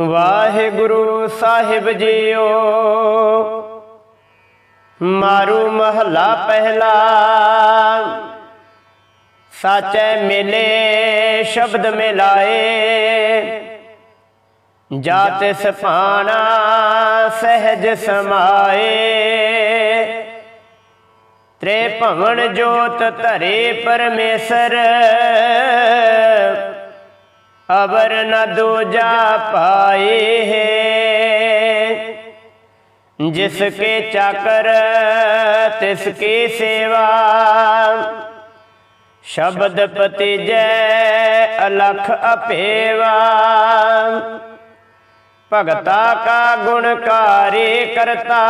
ਵਾਹਿਗੁਰੂ ਸਾਹਿਬ JIO. ਮਾਰੂ ਮਹਲਾ ਪਹਿਲਾ। ਸਾਚੈ ਮਿਲੇ, ਸ਼ਬਦ ਮਿਲਾਏ। ਜਾਤ ਸਫਾਣਾ, ਸਹਿਜ ਸਮਾਏ। ਤ੍ਰੇ ਭਵਨ ਜੋਤ ਧਰੇ ਪਰਮੇਸ਼ਰ। ਅਵਰ ਨ ਦੂਜਾ ਪਾਏ ਹੈ ਜਿਸ ਕੇ ਚਾਕਰ ਤਿਸ ਕੀ ਸੇਵਾ ਸ਼ਬਦ ਪਤੀ ਜੈ ਅਲਖ ਅਪੇਵਾ ਭਗਤਾ ਕਾ ਗੁਣਕਾਰੀ ਕਰਤਾ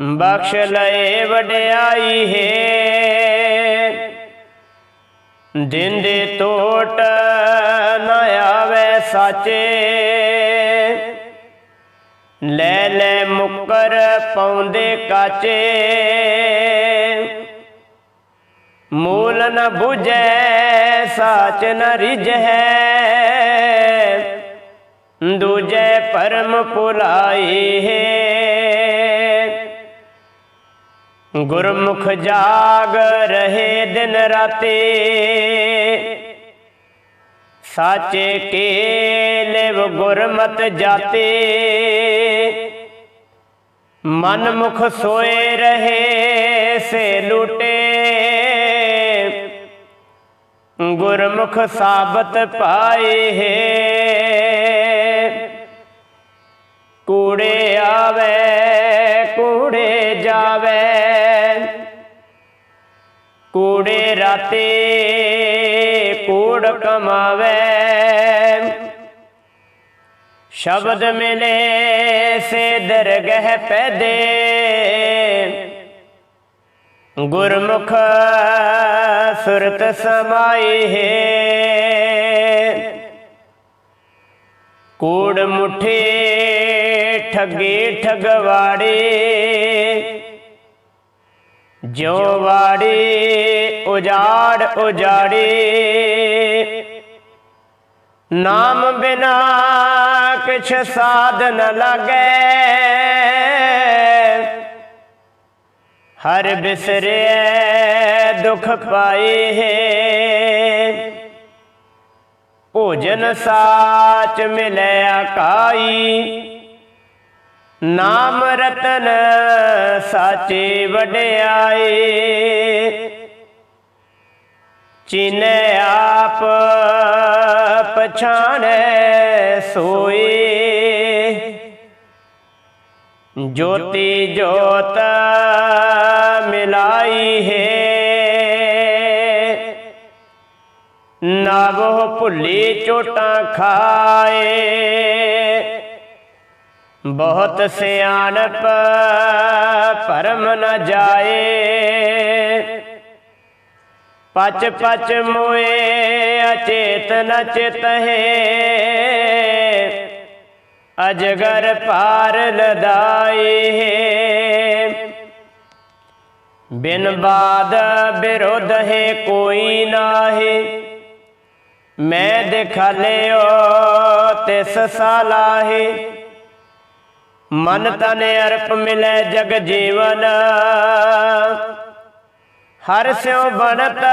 ਬਖਸ਼ ਲਏ ਵਡਿਆਈ ਹੈ ਦਿਨ ਦੇ ਟੋਟ ਨ ਆਵੇ ਸਾਚੇ। ਲੈ ਲੈ ਮੁਕਰ ਪਾਉਂਦੇ ਕਾਚੇ। ਮੂਲ ਨ 부ਜੈ ਸਾਚ ਨ ਰਿਜੈ ਦੂਜੇ ਪਰਮ ਪੁਲਾਈ ਹੈ। ਗੁਰਮੁਖ ਜਾਗ ਰਹੇ ਦਿਨ ਰਾਤੇ। ਸਾਚੇ ਕੇ ਲਿਵ ਗੁਰਮਤ ਜਾਤੇ। ਮਨ ਮੁਖ ਸੋਏ ਰਹੇ ਸੇ ਲੁਟੇ। ਗੁਰਮੁਖ ਸਾਬਤ ਪਾਏ ਹੈ। ਕੂੜੇ ਆਵੇ ਕੂੜੇ ਜਾਵੇ। ਕੂੜੇ ਰਾਤੇ ਕੂੜ ਕਮਾਵੇ। ਸ਼ਬਦ ਮਿਲੇ ਸੇ ਦਰਗਹ ਪੈਦੇ। ਗੁਰਮੁਖ ਸੁਰਤ ਸਮਾਈ ਹੈ। ਕੂੜ ਮੁਠੇ ਠੱਗੇ ਠਗਵਾੜੇ ਜੋ ਵਾੜੇ ਉਜਾੜ ਉਜਾੜੇ। ਨਾਮ ਬਿਨਾ ਕਿਛ ਸਾਧ ਨ ਲਾਗੇ। ਹਰ ਬਿਸਰੇ ਦੁਖ ਪਾਏ ਹੈ। ਭੋਜਨ ਸਾਚ ਮਿਲਿਆ ਕਾਈ ਨਾਮ ਰਤਨ ਸਾਚੇ ਵਡਿਆਏ। ਚੀਨੇ ਆਪ ਪਛਾਣੈ ਸੋਏ। ਜੋਤੀ ਜੋਤ ਮਿਲਾਈ ਹੈ। ਨਾਵੋ ਭੁੱਲੀ ਚੋਟਾਂ ਖਾਏ। ਬਹੁਤ ਸਿਆਣਪ ਪਰਮ ਨ ਜਾਏ। ਪਚ ਪਚ ਮੋਏ, ਅਚੇਤ ਨ ਚਿਤਹੇ ਅਜਗਰ ਪਾਰ ਲਦਾਈ ਬਿਨ ਬਾਦ ਵਿਰੋਧ ਹੈ ਕੋਈ ਨਾਹੀ। ਮੈਂ ਦਿਖਾਲਿਓ ਤਿਸ ਸਾਲਾਹੇ। ਮਨ ਤਨ ਅਰਪ ਮਿਲੈ ਜਗ ਜੀਵਨ। ਹਰ ਸਿਉ ਬਣਤ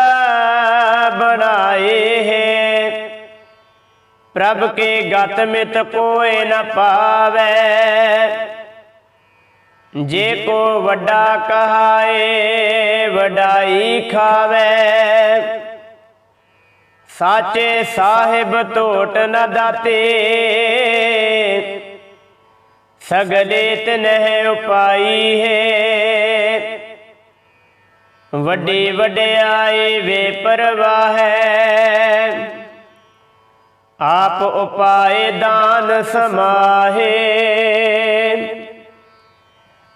ਬਣਾਏ ਹੈ। ਪ੍ਰਭ ਕੇ ਗਤ ਮਿਤ ਕੋਏ ਨ ਪਾਵੇ। ਜੇ ਕੋ ਵੱਡਾ ਕਹਾਏ, ਵਡਾਈ ਖਾਵੇ। ਸਾਚੇ ਸਾਹਿਬ ਟੋਟ ਨ ਦਾਤੇ। ਸਗਲੇ ਤਨਹਿ ਉਪਾਈ ਹੈ। ਵੱਡੀ ਵਡਿਆਈ ਵੇ ਹੈ ਆਪ ਉਪਾਏ ਦਾਨ ਸਮਾਹੇ।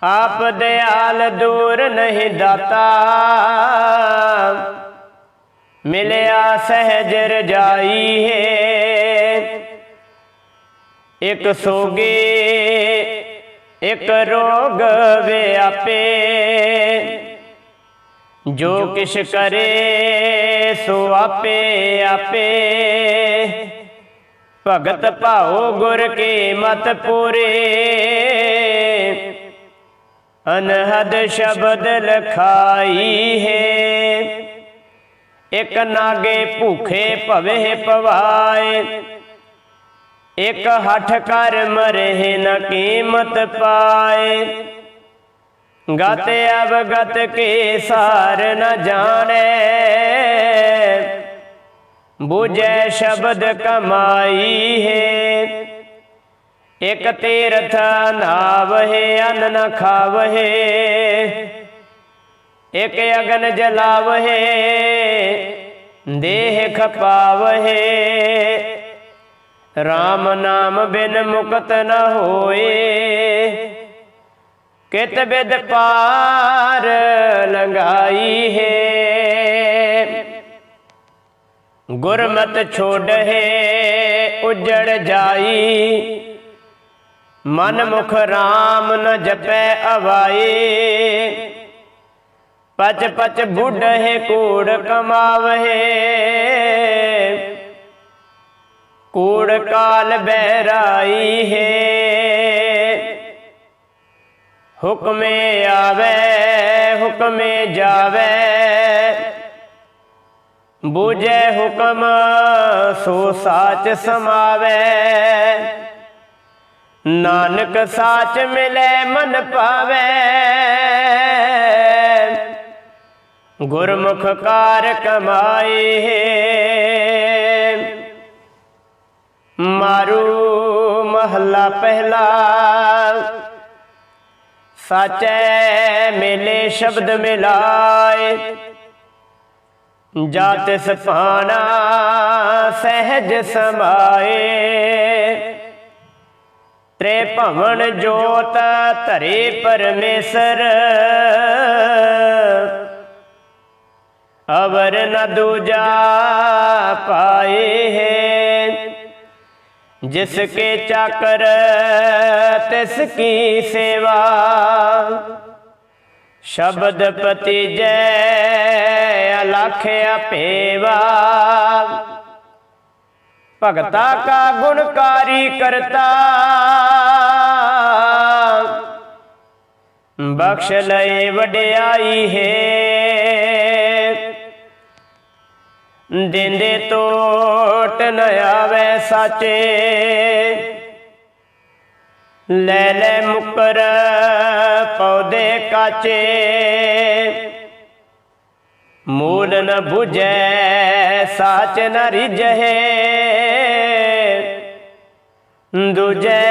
ਆਪ ਦਿਆਲ ਦੂਰ ਨਹੀਂ ਦਾਤਾ। ਮਿਲਿਆ ਸਹਿਜ ਰਜਾਈ ਹੈ। ਇਕ ਸੋਗੇ ਇਕ ਰੋਗ ਵਿਆਪੇ ਜੋ ਕਿਛ ਕਰੇ ਸੋ ਆਪੇ ਆਪੇ। ਭਗਤ ਭਾਉ ਗੁਰ ਕੇ ਮਤ ਪੂਰੇ, ਅਨਹਦ ਸ਼ਬਦ ਲਖਾਈ ਹੈ। ਇਕ ਨਾਗੇ ਭੂਖੇ ਭਵੇ ਪਵਾਏ ਇਕ ਹੱਠ ਕਰ ਮਰੇ ਨ ਕੀਮਤ ਪਾਏ। ਗਤ ਅਵਗਤ ਕੇ ਸਾਰ ਨ ਜਾਣੈ। ਬੁਝੈ ਸ਼ਬਦ ਕਮਾਈ ਹੈ। ਇਕ ਤੀਰਥ ਨਾਵਹਿ, ਅੰਨ ਨ ਖਾਵਹਿ। ਇਕ ਅਗਨ ਜਲਾਵਹਿ, ਦੇਹ ਖਪਾਵਹਿ। RAM ਨਾਮ ਬਿਨ ਮੁਕਤ ਨ ਹੋਏ। ਕਿਤ ਬਿਦ ਪਾਰ ਲੰਗਾਈ ਹੈ। ਗੁਰਮਤ ਛੋੜਹਿ ਉਜੜ ਜਾਈ। ਮਨ ਮੁਖ RAM ਨ ਜਪੈ ਅਵਾਈ ਪਚ ਪਚ ਬੁੱਢੇ ਕੂੜ ਕਮਾਵਹਿ ਕੂੜ ਕਾਲ ਬਹਿਰਾਈ ਹੈ। ਹੁਕਮੇ ਆਵੇ, ਹੁਕਮੇ ਜਾਵੇ। ਬੂਝੇ ਹੁਕਮ, ਸੋ ਸਾਚ ਸਮਾਵੇ। ਨਾਨਕ ਸਾਚ ਮਿਲੇ, ਮਨ ਪਾਵੇ ਗੁਰਮੁਖ ਕਾਰ ਕਮਾਈ ਹੈ। ਮਾਰੂ ਮਹੱਲਾ ਪਹਿਲਾ। ਸਾਚੈ ਮੇਲੇ ਸ਼ਬਦ ਮਿਲਾਏ। ਜਾ ਤਿਸ ਭਾਣਾ ਸਹਿਜ ਸਮਾਏ। ਤ੍ਰੇ ਭਵਨ ਜੋਤ ਧਰੇ ਪਰਮੇਸ਼ਰ। ਅਵਰ ਨ ਦੂਜਾ ਪਾਏ ਹੈ। ਜਿਸਕੇ ਚਾਕਰ ਤਿਸ ਕੀ ਸੇਵਾ ਸ਼ਬਦ ਪਤੀ ਜੈ ਅਲਖ ਅਪੇਵਾ ਭਗਤਾ ਕਾ ਗੁਣਕਾਰੀ ਕਰਤਾ ਬਖਸ਼ ਲਏ ਵਡਿਆਈ ਹੈ ਦਿੰਦੇ ਤੋਟ ਨ ਆਵੇ ਸਾਚੇ। ਲੈ ਲੈ ਮੁਕਰ ਪੌਦੇ ਕਾਚੇ। ਮੂਲ ਨ 부ਜੈ ਸਾਚ ਨ ਰਿਜਹਿ ਦੂਜੈ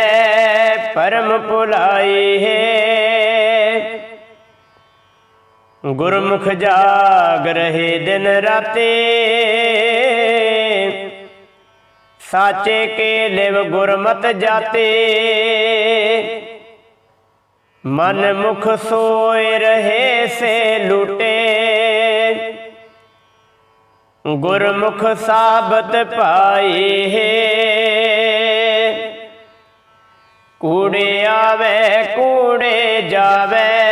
ਪਰਮ ਭੁਲਾਈ ਹੈ। ਗੁਰਮੁਖ ਜਾਗ ਰਹੇ ਦਿਨ ਰਾਤੇ। ਸਾਚੇ ਕੇ ਲਿਵ ਗੁਰਮਤ ਜਾਤੇ। ਮਨ ਮੁਖ ਸੋਏ ਰਹੇ ਸੇ ਲੁਟੇ। ਗੁਰਮੁਖ ਸਾਬਤ ਪਾਈ ਹੈ। ਕੂੜੇ ਆਵੇ, ਕੂੜੇ ਜਾਵੇ।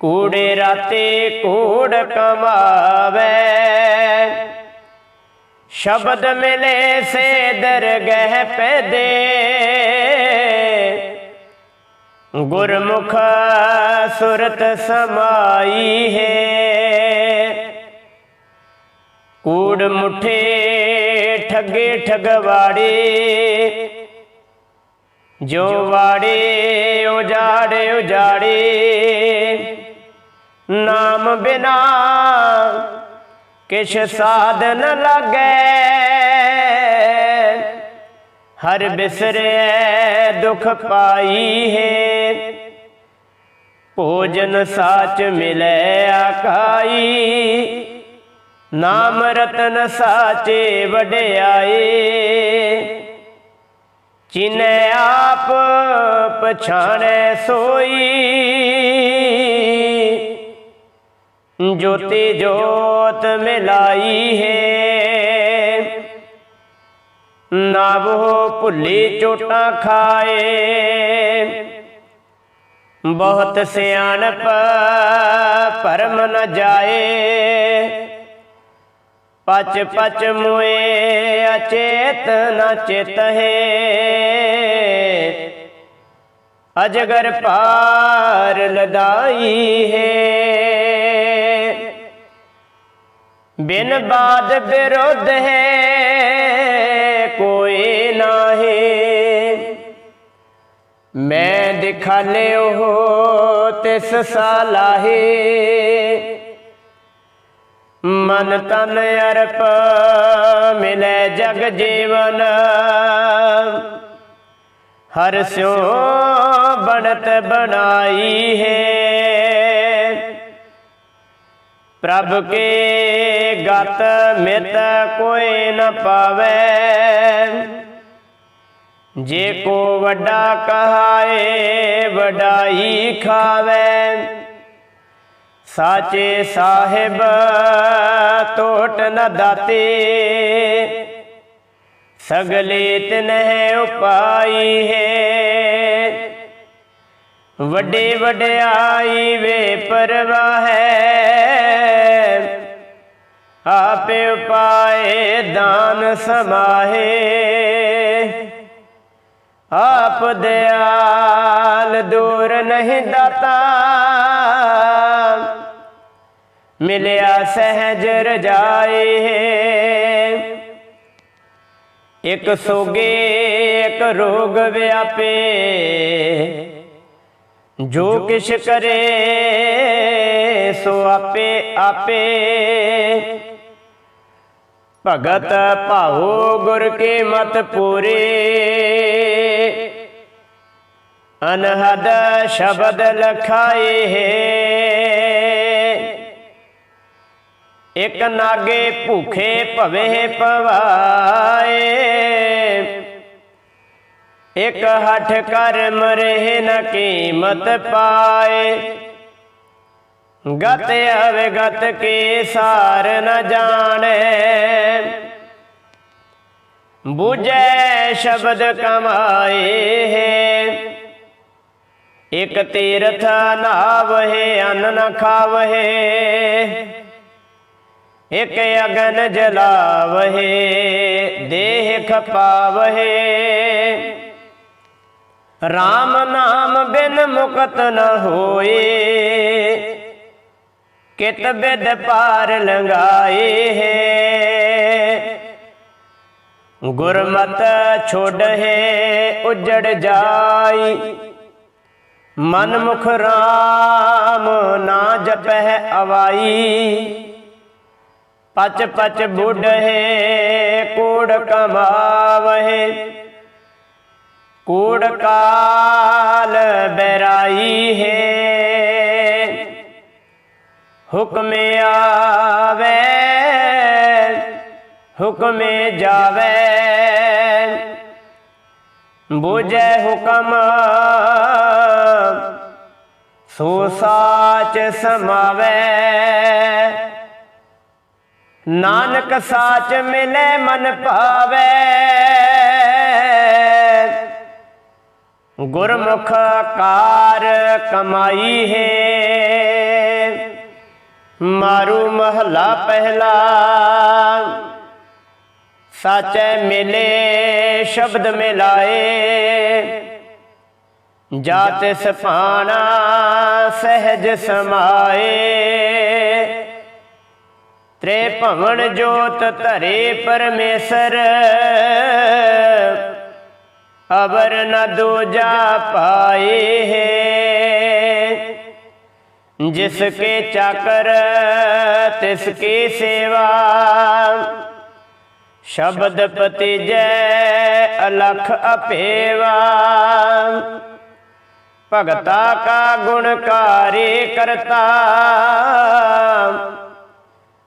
ਕੂੜੇ ਰਾਤੇ ਕੂੜ ਕਮਾਵੇ। ਸ਼ਬਦ ਮਿਲੇ ਸੇ ਦਰਗਹਿ ਪੈਦੇ। ਗੁਰਮੁਖ ਸੁਰਤ ਸਮਾਈ ਹੈ। ਕੂੜ ਮੁਠੇ ਠੱਗੇ ਠਗਵਾੜੇ। ਜੋ ਵਾੜੇ ਉਜਾੜੇ ਉਜਾੜੇ। ਨਾਮ ਬਿਨਾ ਕਿਛ ਸਾਧਨ ਲਾਗੈ। ਹਰ ਬਿਸਰੇ ਦੁਖ ਪਾਈ ਹੈ। ਭੋਜਨ ਸਾਚ ਮਿਲੇ ਆਕਾਈ ਨਾਮ ਰਤਨ ਸਾਚੇ ਵਡਿਆਏ ਚਿਨੈ ਆਪ ਪਛਾਣੈ ਸੋਈ। ਜੋਤੀ ਜੋਤ ਮਿਲਾਈ ਹੈ। ਨਾਵੋ ਭੁੱਲੀ ਚੋਟਾਂ ਖਾਏ। ਬਹੁਤ ਸਿਆਣਪ ਪਰਮ ਨ ਜਾਏ। ਪਚ ਪਚ ਮੁਏ ਅਚੇਤ ਨ ਚਿਤ ਹੈ। ਅਜਗਰ ਪਾਰ ਲਦਾਈ ਹੈ। ਬਿਨ ਬਾਦ ਵਿਰੋਧ ਹੈ ਕੋਈ ਨਾਹੀ। ਮੈਂ ਦਿਖਾਲੇ ਉਹ ਤਿਸ ਸਾਲਾਹੇ। ਮਨ ਤਨ ਅਰਪ ਮਿਲੇ ਜਗ ਜੀਵਨ। ਹਰ ਸਿਓ ਬਣਤ ਬਣਾਈ ਹੈ। ਪ੍ਰਭ ਕੇ ਗਤ ਮਿਤ ਕੋਈ ਨ ਪਾਵੇ। ਜੇ ਕੋ ਵੱਡਾ ਕਹਾਏ, ਵਡਾਈ ਖਾਵੇ। ਸਾਚੇ ਸਾਹਿਬ ਟੋਟ ਨ ਦਾਤੇ। ਸਗਲੇ ਤਿਨਹਿ ਉਪਾਈ ਹੈ। ਵੱਡੇ ਵਡਿਆਈ ਵੇ ਪਰਵਾਹੈ। ਆਪੇ ਉਪਾਏ ਦਾਨ ਸਮਾਹੇ। ਆਪ ਦਿਆਲ ਦੂਰ ਨਹੀਂ ਦਾਤਾ। ਮਿਲਿਆ ਸਹਿਜ ਰਜਾਏ। ਇੱਕ ਸੋਗੇ, ਇੱਕ ਰੋਗ ਵਿਆਪੇ। ਜੋ ਕਿਛ ਕਰੇ, ਸੋ ਆਪੇ ਆਪੇ। ਭਗਤ ਭਾਉ ਗੁਰ ਕੇ ਮਤ ਪੂਰੇ। ਅਨਹਦ ਸ਼ਬਦ ਲਖਾਏ ਹੈ। ਇਕ ਨਾਗੇ ਭੁਖੇ ਭਵੇ ਪਵਾਏ ਇਕ ਹੱਠ ਕਰ ਮਰੇ ਨ ਕੀਮਤ ਪਾਏ। ਗਤ ਆਵੇ ਗਤ ਕੇ ਸਾਰ ਨ ਜਾਣੇ। ਬੁਝੈ ਸ਼ਬਦ ਕਮਾਏ ਹੈ। ਇਕ ਤੀਰਥ ਨਾਵਹਿ, ਅੰਨ ਨ ਖਾਵਹਿ। ਇਕ ਅਗਨ ਜਲਾਵਹਿ, ਦੇਹ ਖਪਾਵਹਿ। RAM ਨਾਮ ਬਿਨ ਮੁਕਤ ਨ ਹੋਏ। ਕਿਤ ਬਿਦ ਪਾਰ ਲੰਗਾਏ ਹੈ। ਗੁਰਮਤ ਛੋੜ ਹੈ, ਉਜੜ ਜਾਈ। ਮਨ ਮੁਖ RAM ਨਾ ਜਪਹਿ ਅਵਾਈ। ਪਚ ਪਚ ਬੁਢੇ ਕੂੜ ਕਮਾਵਹਿ। ਕੂੜ ਕਾਲ ਬੈਰਾਈ ਹੈ। ਹੁਕਮ ਆਵੇ, ਹੁਕਮ ਜਾਵੇ। ਬੁਝੈ ਹੁਕਮ, ਸੋ ਸਾਚ ਸਮਾਵੇ। ਨਾਨਕ ਸਾਚ ਮਿਲੇ ਮਨ ਭਾਵੇ। ਗੁਰਮੁਖ ਕਾਰ ਕਮਾਈ ਹੈ। ਮਾਰੂ ਮਹਲਾ ਪਹਿਲਾ। ਸਾਚੈ ਮਿਲੇ, ਸ਼ਬਦ ਮਿਲਾਏ। ਜਾਤ ਸਫਾਣਾ ਸਹਿਜ ਸਮਾਏ। ਤ੍ਰੇ ਭਵਨ ਜੋਤ ਧਰੇ ਪਰਮੇਸ਼ਰ। ਅਵਰ ਨ ਦੂਜਾ ਪਾਏ ਹੈ। ਜਿਸ ਕੇ ਚਾਕਰ, ਤਿਸ ਕੀ ਸੇਵਾ। ਸ਼ਬਦ ਪਤੀ ਜੈ ਅਲਖ ਅਪੇਵਾ। ਭਗਤਾ ਕਾ ਗੁਣਕਾਰੀ ਕਰਤਾ।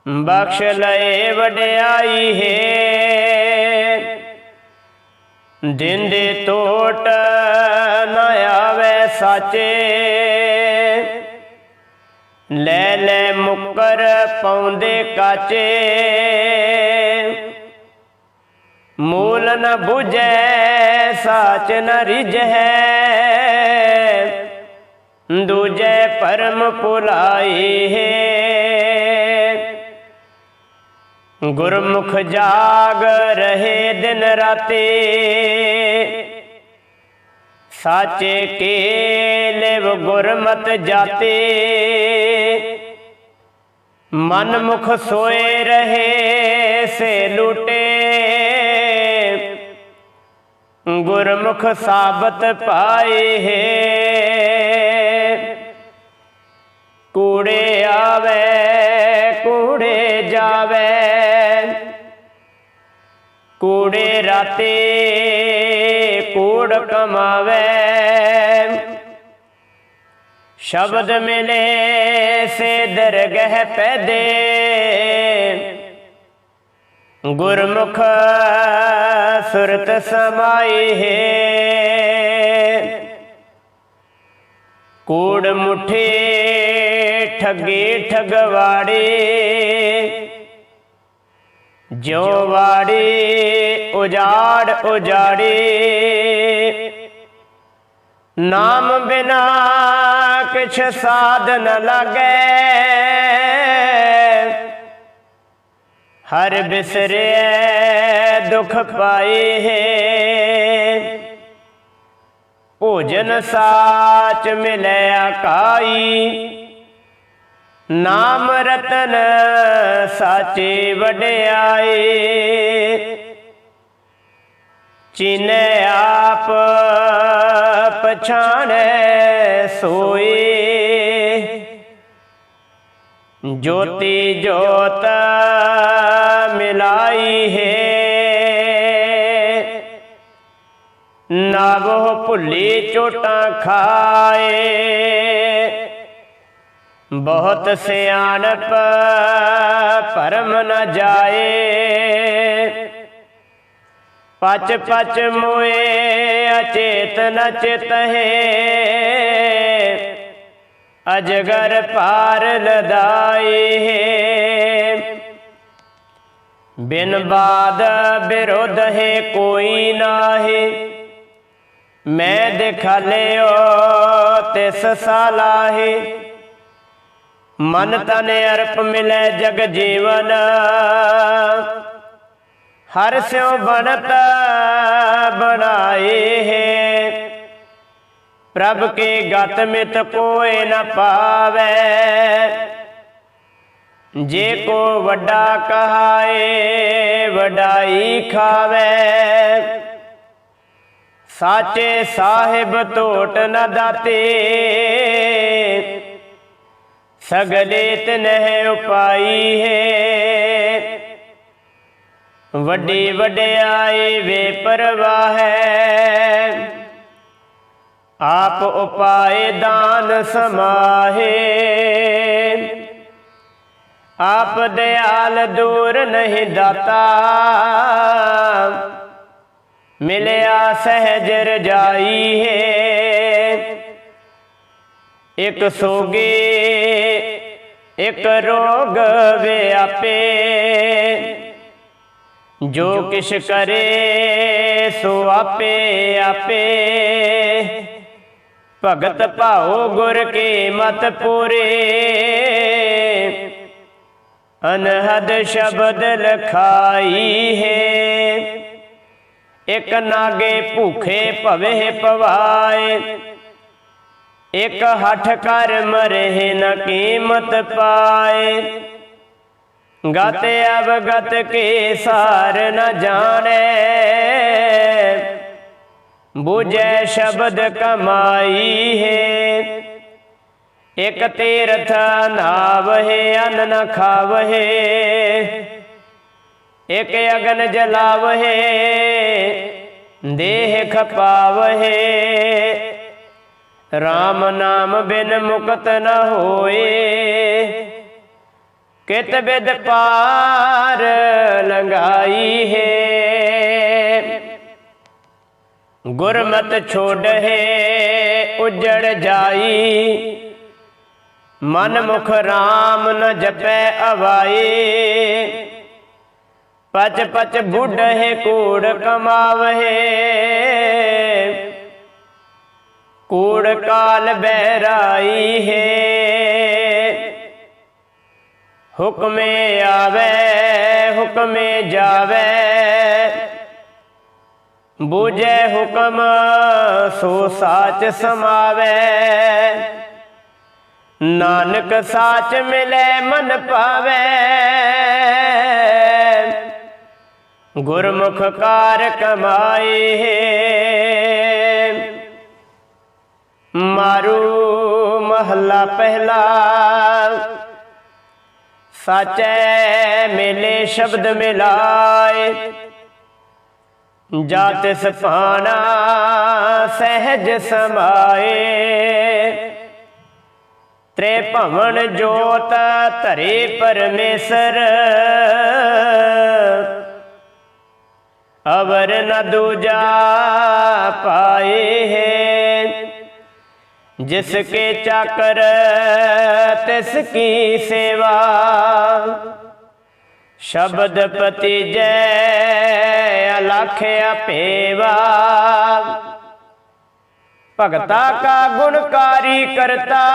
ਬਖਸ਼ ਲਏ ਵਡਿਆਈ ਹੈ। ਦਿਨ ਦੇ ਟੋਟ ਨ ਆਵੇ ਸਾਚੇ, ਲੈ ਲੈ ਮੁਕਰ ਪਾਉਂਦੇ ਕਾਚੇ। ਮੂਲ ਨ 부ਜੈ ਸਾਚ ਨ ਰਿਜੈ ਦੂਜੇ ਪਰਮ ਪੁਲਾਈ ਹੈ। ਗੁਰਮੁਖ ਜਾਗ ਰਹੇ ਦਿਨ ਰਾਤੇ। ਸਾਚੇ ਕੇ ਲਿਵ ਗੁਰਮਤ ਜਾਤੇ। ਮਨ ਮੁਖ ਸੋਏ ਰਹੇ ਸੇ ਲੁਟੇ। ਗੁਰਮੁਖ ਸਾਬਤ ਪਾਏ ਹੈ। ਕੂੜੇ ਆਵੇ, ਕੂੜੇ ਜਾਵੇ। ਕੂੜੇ ਰਾਤੇ ਕੂੜ ਕਮਾਵੇ। ਸ਼ਬਦ ਮਿਲੇ ਸੇ ਦਰਗਹ ਪੈਦੇ। ਗੁਰਮੁਖ ਸੁਰਤ ਸਮਾਈ ਹੈ। ਕੂੜ ਮੁਠੇ ਠੱਗੇ ਠਗਵਾੜੇ। ਜੋ ਵਾੜੇ ਉਜਾੜ ਉਜਾੜੇ, ਨਾਮ ਬਿਨਾ ਕਿਛ ਸਾਧਨ ਨ ਹਰ ਬਿਸਰੇ ਦੁਖ ਪਾਏ ਹੈ। ਭੋਜਨ ਸਾਚ ਮਿਲਿਆ ਕਾਈ। ਨਾਮ ਰਤਨ ਸਾਚੇ ਵਡਿਆਏ। ਚੀਨੇ ਆਪ ਪਛਾਣੈ ਸੋਏ। ਜੋਤੀ ਜੋਤ ਮਿਲਾਈ ਹੈ। ਨਾਵੋ ਭੁੱਲੀ ਚੋਟਾਂ ਖਾਏ। ਬਹੁਤ ਸਿਆਣਪ, ਪਰਮ ਨ ਜਾਏ। ਪਚ ਪਚ ਮੋਏ, ਅਚੇਤ ਨ ਚਿਤਹੇ। ਅਜਗਰ ਪਾਰ ਲਦਾਏ ਬਿਨ ਬਾਦ ਵਿਰੋਧ ਹੈ ਕੋਈ ਨਾਹੀ। ਮੈਂ ਦਿਖਾਲਿਓ ਤਿਸ ਸਾਲਾਹੇ। ਮਨ ਤਨ ਅਰਪ ਮਿਲੈ ਜਗ ਜੀਵਨ। ਹਰ ਸਿਉ ਬਣਤ ਬਣਾਏ ਹੈ। ਪ੍ਰਭ ਕੇ ਗਤ ਮਿਤ ਕੋਏ ਨ ਪਾਵੇ। ਜੇ ਕੋ ਵੱਡਾ ਕਹਾਏ, ਵਡਾਈ ਖਾਵੇ। ਸਾਚੇ ਸਾਹਿਬ ਟੋਟ ਨ ਦਾਤੇ। ਸਗਲੇ ਤਨਹਿ ਉਪਾਈ ਹੈ। ਵੱਡੇ ਵਡਿਆਈ ਵੇ ਪਰਵਾਹ ਹੈ। ਆਪ ਉਪਾਏ ਦਾਨ ਸਮਾਹੇ। ਆਪ ਦਿਆਲ ਦੂਰ ਨਹੀਂ ਦਾਤਾ। ਮਿਲਿਆ ਸਹਿਜ ਰਜਾਈ ਹੈ। ਇੱਕ ਸੋਗੇ ਇਕ ਰੋਗ ਵਿਆਪੇ ਜੋ ਕਿਛ ਕਰੇ ਸੋ ਆਪੇ ਆਪੇ ਭਗਤ ਭਾਉ ਗੁਰ ਕੀ ਮਤ ਪੂਰੇ ਅਨਹਦ ਸ਼ਬਦ ਲਖਾਈ ਹੈ ਇਕ ਨਾਗੇ ਭੂਖੇ ਭਵੇ ਪਵਾਏ ਇਕ ਹੱਠ ਕਰ ਮਰੇ ਨ ਕੀਮਤ ਪਾਏ। ਗਤ ਅਵਗਤ ਕੇ ਸਾਰ ਨ ਜਾਣੈ। ਬੁਝੈ ਸ਼ਬਦ ਕਮਾਈ ਹੈ। ਇਕ ਤੀਰਥ ਨਾਵਹਿ, ਅਨ ਨ ਖਾਵਹਿ। ਇਕ ਅਗਨ ਜਲਾਵਹਿ, ਦੇਹ ਖਪਾਵਹਿ। RAM ਨਾਮ ਬਿਨ ਮੁਕਤ ਨ ਹੋਏ। ਕਿਤ ਬਿਦ ਪਾਰ ਲੰਗਾਈ ਹੈ। ਗੁਰਮਤ ਛੋੜਹਿ ਉਜੜ ਜਾਈ। ਮਨ ਮੁਖ RAM ਨ ਜਪੈ ਅਵਾਈ ਪਚ ਪਚ ਬੁੱਢੇ ਕੂੜ ਕਮਾਵਹਿ ਕੂੜ ਕਾਲ ਬਹਿਰਾਈ ਹੈ। ਹੁਕਮੇ ਆਵੇ, ਹੁਕਮੇ ਜਾਵੇ। ਬੂਝੈ ਹੁਕਮ, ਸੋ ਸਾਚ ਸਮਾਵੇ। ਨਾਨਕ ਸਾਚ ਮਿਲੇ, ਮਨ ਪਾਵੇ ਗੁਰਮੁਖ ਕਾਰ ਕਮਾਈ ਹੈ। ਮਾਰੂ ਮਹੱਲਾ ਪਹਿਲਾ। ਸਾਚੈ ਮੇਲੇ ਸ਼ਬਦ ਮਿਲਾਏ। ਜਾ ਤਿਸ ਭਾਣਾ ਸਹਿਜ ਸਮਾਏ। ਤ੍ਰੇ ਭਵਨ ਜੋਤ ਧਰੇ ਪਰਮੇਸ਼ਰ। ਅਵਰ ਨ ਦੂਜਾ ਪਾਏ ਹੈ। ਜਿਸ ਕੇ ਚਾਕਰ ਤਿਸ ਕੀ ਸੇਵਾ ਸ਼ਬਦ ਪਤੀ ਜੈ ਅਲਖ ਅਪੇਵਾ ਭਗਤਾ ਕਾ ਗੁਣਕਾਰੀ ਕਰਤਾ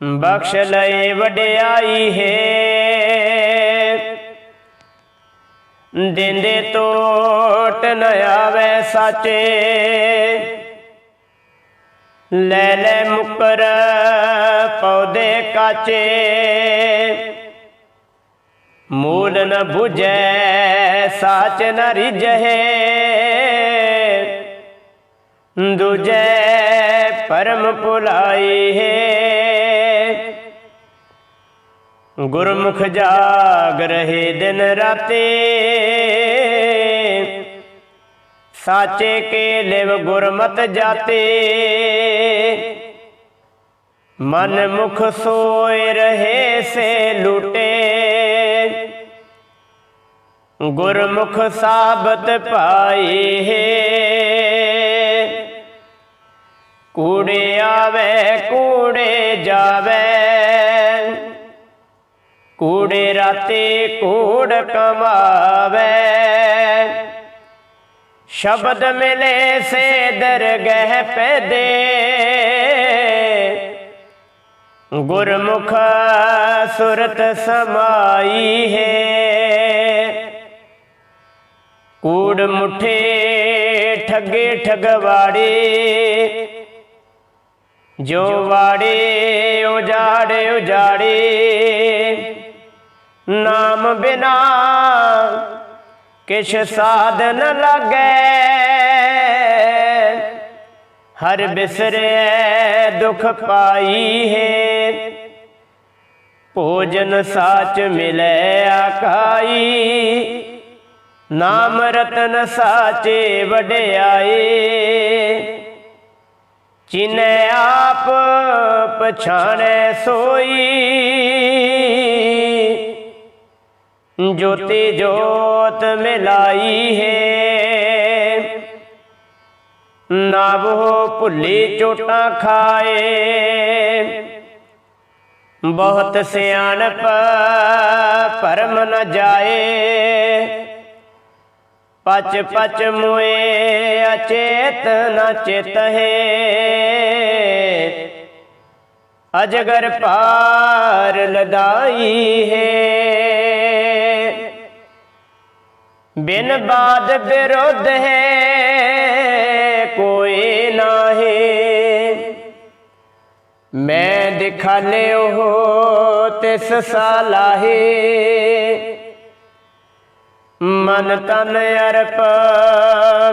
ਬਖਸ਼ ਲਏ ਵਡਿਆਈ ਹੈ ਦਿੰਦੇ ਤੋਟ ਨ ਆਵੇ ਸਾਚੇ। ਲੈ ਲੈ ਮੁਕਰ ਪੌਦੇ ਕਾਚੇ। ਮੂਲ ਨ 부ਜੈ ਸਾਚ ਨ ਰਿਜਹਿ ਦੂਜੈ ਪਰਮ ਭੁਲਾਈ ਹੈ। ਗੁਰਮੁਖ ਜਾਗ ਰਹੇ ਦਿਨ ਰਾਤੇ। ਸਾਚੇ ਕੇ ਲਿਵ ਗੁਰਮਤ ਜਾਤੇ। ਮਨ ਮੁਖ ਸੋਏ ਰਹੇ ਸੇ ਲੁਟੇ। ਗੁਰਮੁਖ ਸਾਬਤ ਪਾਈ ਹੈ। ਕੂੜੇ ਆਵੇ, ਕੂੜੇ ਜਾਵੇ। ਕੂੜੇ ਰਾਤੇ ਕੂੜ ਕਮਾਵੇ। ਸ਼ਬਦ ਮਿਲੇ ਸੇ ਦਰਗਹਿ ਪੈਦੇ। ਗੁਰਮੁਖ ਸੁਰਤ ਸਮਾਈ ਹੈ। ਕੂੜ ਮੁਠੇ ਠੱਗੇ ਠਗਵਾੜੇ। ਜੋ ਵਾੜੇ ਉਜਾੜੇ ਉਜਾੜੇ। ਨਾਮ ਬਿਨਾ ਕਿਛ ਸਾਧਨ ਲਾਗੈ। ਹਰ ਬਿਸਰੇ ਦੁਖ ਪਾਈ ਹੈ। ਭੋਜਨ ਸਾਚ ਮਿਲੇ ਆਕਾਈ ਨਾਮ ਰਤਨ ਸਾਚੇ ਵਡਿਆਏ ਚਿਨੈ ਆਪ ਪਛਾਣੈ ਸੋਈ। ਜੋਤੀ ਜੋਤ ਮਿਲਾਈ ਹੈ ਨਾਵੋ ਭੁੱਲੀ ਚੋਟਾਂ ਖਾਏ ਬਹੁਤ ਸਿਆਣਪ ਪਰਮ ਨ ਜਾਏ ਪਚ ਪਚ ਮੁਏ ਅਚੇਤ ਨ ਚਿਤ ਹੈ ਅਜਗਰ ਪਾਰ ਲਦਾਈ ਹੈ ਬਿਨ ਬਾਦ ਵਿਰੋਧ ਹੈ, ਕੋਈ ਨਾਹੀ। ਮੈਂ ਦਿਖਾਲੇ ਉਹ ਤਿਸ ਸਾਲਾਹੇ ਮਨ ਤਨ ਅਰਪ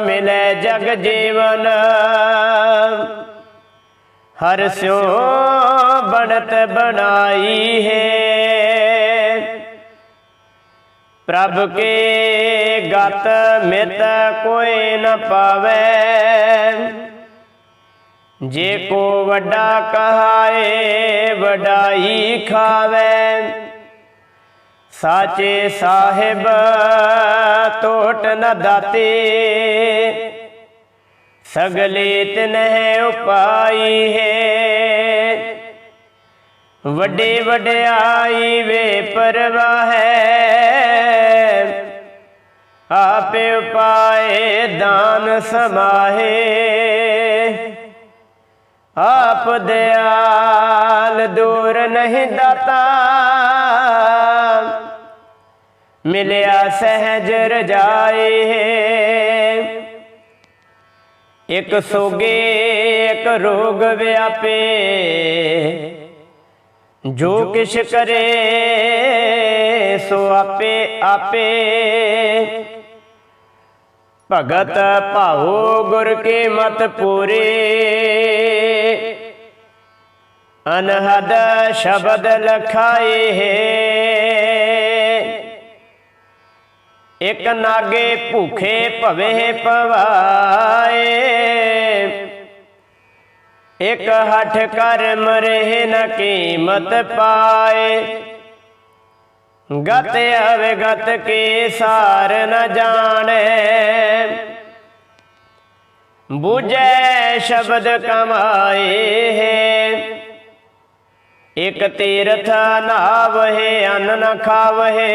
ਮਿਲੇ ਜਗ ਜੀਵਨ। ਹਰ ਸਿਓ ਬਣਤ ਬਣਾਈ ਹੈ। ਪ੍ਰਭ ਕੇ ਗਤ ਮਿਤ ਕੋਈ ਨ ਪਾਵੇ। ਜੇ ਕੋ ਵੱਡਾ ਕਹਾਏ, ਵਡਾਈ ਖਾਵੇ। ਸਾਚੇ ਸਾਹਿਬ ਟੋਟ ਨ ਦਾਤੇ। ਸਗਲੇ ਤਿਨਹਿ ਉਪਾਈ ਹੈ। ਵੱਡੇ ਵਡਿਆਈ ਵੇ ਪਰਵਾਹੈ। ਆਪੇ ਉਪਾਏ ਦਾਨ ਸਮਾਹੇ। ਆਪ ਦਿਆਲ ਦੂਰ ਨਹੀਂ ਦਾਤਾ। ਮਿਲਿਆ ਸਹਿਜ ਰਜਾਏ। ਇਕ ਸੋਗੇ, ਇਕ ਰੋਗ ਵਿਆਪੇ। ਜੋ ਕਿਛ ਕਰੇ, ਸੋ ਆਪੇ ਆਪੇ। ਭਗਤ ਭਾਉ ਗੁਰ ਕੀ ਮਤ ਪੂਰੇ ਅਨਹਦ ਸ਼ਬਦ ਲਖਾਏ ਇਕ ਨਾਗੇ ਭੂਖੇ ਭਵੇ ਪਵਾਏ ਇਕ ਹਠ ਕਰ ਮਰੇ ਨ ਕੀਮਤ ਪਾਏ ਗਤ ਅਵਗਤ ਕੇ ਸਾਰ ਨ ਜਾਣੈ। ਬੂਝੈ ਸ਼ਬਦ ਕਮਾਏ ਇਕ ਤੀਰਥ ਨਾਵਹਿ, ਅੰਨ ਨ ਖਾਵਹਿ।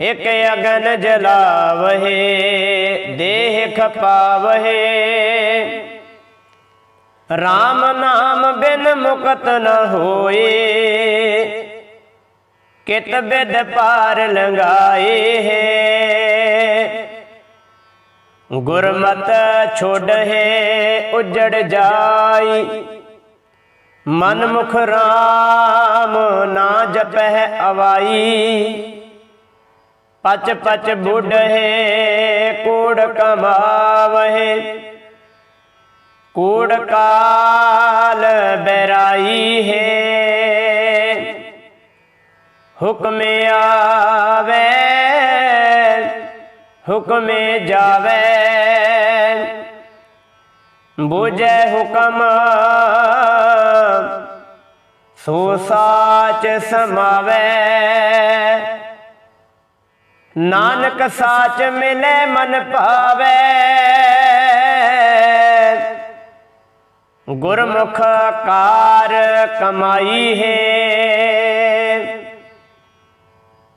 ਇਕ ਅਗਨ ਜਲਾਵਹਿ ਦੇਹ ਖਪਾਵਹਿ RAM ਨਾਮ ਬਿਨ ਮੁਕਤ ਨ ਹੋਏ। ਕਿਤ ਬਿਦ ਪਾਰ ਲੰਗਾਏ ਹੈ। ਗੁਰਮਤ ਛੋੜਹਿ ਉਜੜ ਜਾਈ। ਮਨ ਮੁਖ RAM ਨਾ ਜਪਹਿ ਅਵਾਈ। ਪਚ ਪਚ ਬੁਢਹਿ ਕੋੜ ਕਮਾਵਹਿ। ਕੋੜ ਕਾਲ ਬੈਰਾਈ ਹੈ। ਹੁਕਮ ਆਵੇ, ਹੁਕਮ ਜਾਵੇ। ਬੁਝੈ ਹੁਕਮ, ਸੋ ਸਾਚ ਸਮਾਵੇ। ਨਾਨਕ ਸਾਚ ਮਿਲੇ ਮਨ ਭਾਵੇ। ਗੁਰਮੁਖ ਕਾਰ ਕਮਾਈ ਹੈ।